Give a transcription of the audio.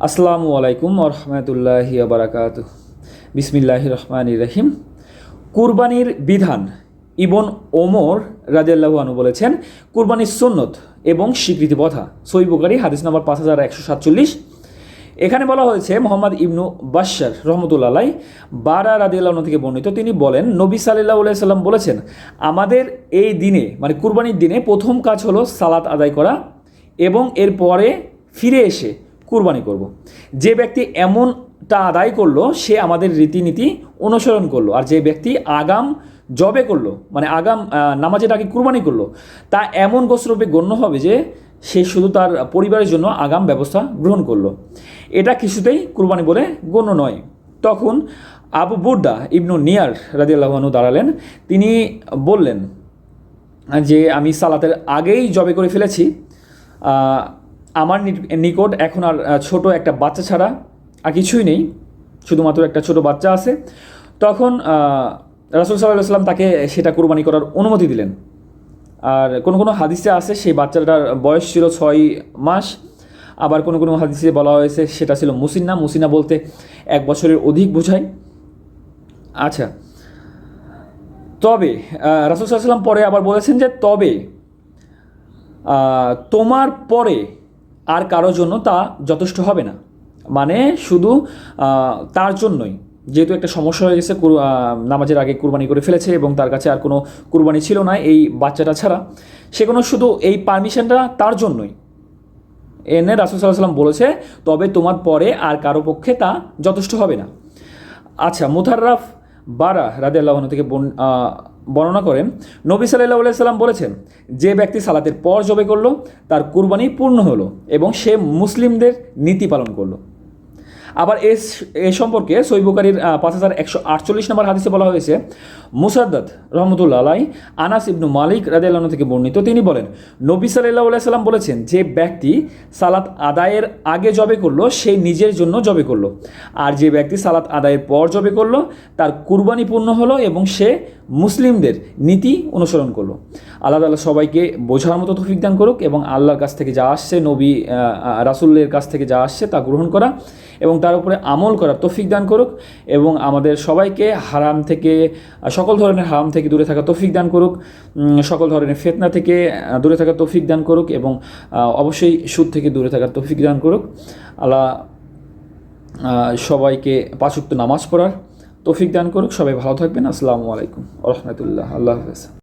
আসসালামু আলাইকুম রহমতুল্লাহি বারাকাত বিসমিল্লাহ রহমান রহিম। কুরবানির বিধান। ইবন ওমর রাজিয়াল্লাহু আনু বলেছেন, কুরবানির সুন্নত এবং স্বীকৃতি প্রথা সই বুকারি হাদিস নম্বর পাঁচ হাজার একশো সাতচল্লিশ। এখানে বলা হয়েছে, মোহাম্মদ ইবনু বাশার রহমতুল্লাহ বারা রাদিয়াল্লাহ থেকে বর্ণিত। তিনি বলেন, নবী সাল্লাহ সাল্লাম বলেছেন, আমাদের এই দিনে মানে কুরবানির দিনে প্রথম কাজ হলো সালাত আদায় করা এবং এরপরে ফিরে এসে কুরবানি করব। যে ব্যক্তি এমনটা আদায় করল সে আমাদের রীতিনীতি অনুসরণ করল। আর যে ব্যক্তি আগাম জবে করল মানে আগাম আহ, নামাজের আগে কুরবানি করল তা এমন গোস্রূপে গণ্য হবে যে সে শুধু তার পরিবারের জন্য আগাম ব্যবস্থা গ্রহণ করল। এটা কিছুতেই কুরবানি বলে গণ্য নয়। তখন আবু বুর্দা ইবনু নিয়ার রাজিয়াল্লাহনু দাঁড়ালেন। তিনি বললেন যে আমি সালাতের আগেই জবে করে ফেলেছি। আমার নিকট এখন আর ছোট একটা বাচ্চা ছাড়া আর কিছুই নেই। শুধুমাত্র একটা ছোট বাচ্চা আছে। তখন রাসুল সাল্লাহ তাকে সেটা কোরবানি করার অনুমতি দিলেন। আর কোনো কোনো হাদিসে আছে সেই বাচ্চাটার বয়স ছিল ছয় মাস। আবার কোনো কোনো হাদিসে বলা হয়েছে সেটা ছিল মুসিন্না মুসিনা বলতে এক বছরের অধিক বোঝায়। আচ্ছা। তবে রাসুল সাল্লাম পরে আবার বলেছেন যে, তবে তোমার পরে আর কারোর জন্য তা যথেষ্ট হবে না। মানে শুধু তার জন্যই। যেহেতু একটা সমস্যা হয়ে গেছে কুর- নামাজের আগে কুরবানি করে ফেলেছে এবং তার কাছে আর কোনো কুরবানি ছিল না এই বাচ্চাটা ছাড়া। সে কোনো শুধু এই পারমিশনটা তার জন্যই। এনে রাসুল সাল্লাহ সাল্লাম বলেছে, তবে তোমার পরে আর কারও পক্ষে তা যথেষ্ট হবে না। আচ্ছা মুথাররাফ বারা রাদে আল্লাহন থেকে বর্ণনা করেন, নবী সাল্লাহ সাল্লাম বলেছেন, যে ব্যক্তি সালাতের পর জবে করল, তার কুরবানি পূর্ণ হলো এবং সে মুসলিমদের নীতি পালন করল। আবার এ এ সম্পর্কে সৈবকারীর পাঁচ হাজার একশো আটচল্লিশ নম্বর হাদিসে বলা হয়েছে মুসাদ্দাত রহমতুল্লা আলাই, আনাস ইবনু মালিক রাদিয়াল্লাহু থেকে বর্ণিত, তিনি বলেন, নবী সাল্লাহ সাল্লাম বলেছেন যে ব্যক্তি সালাত আদায়ের আগে জবে করল, সে নিজের জন্য জবে করল। আর যে ব্যক্তি সালাত আদায়ের পর জবে করল, তার কুরবানি পূর্ণ হলো এবং সে মুসলিমদের নীতি অনুসরণ করল। আল্লাহ তাআলা সবাইকে বোঝার মতো তৌফিক দান করুক এবং আল্লাহর কাছ থেকে যা আসছে, নবী রাসূলের কাছ থেকে যা আসছে তা গ্রহণ করা এবং তার উপরে আমল করার তৌফিক দান করুক এবং আমাদের সবাইকে হারাম থেকে, সকল ধরনের হারাম থেকে দূরে থাকা তৌফিক দান করুক সকল ধরনের ফেতনা থেকে দূরে থাকার তৌফিক দান করুক এবং অবশ্যই সুদ থেকে দূরে থাকার তৌফিক দান করুক। আল্লাহ সবাইকে পাঁচুক্ত নামাজ পড়ার তৌফিক দান করুক। সবাই ভালো থাকবেন। আসসালামু আলাইকুম। রহমতুল্লাহ। আল্লাহ হাফেজ।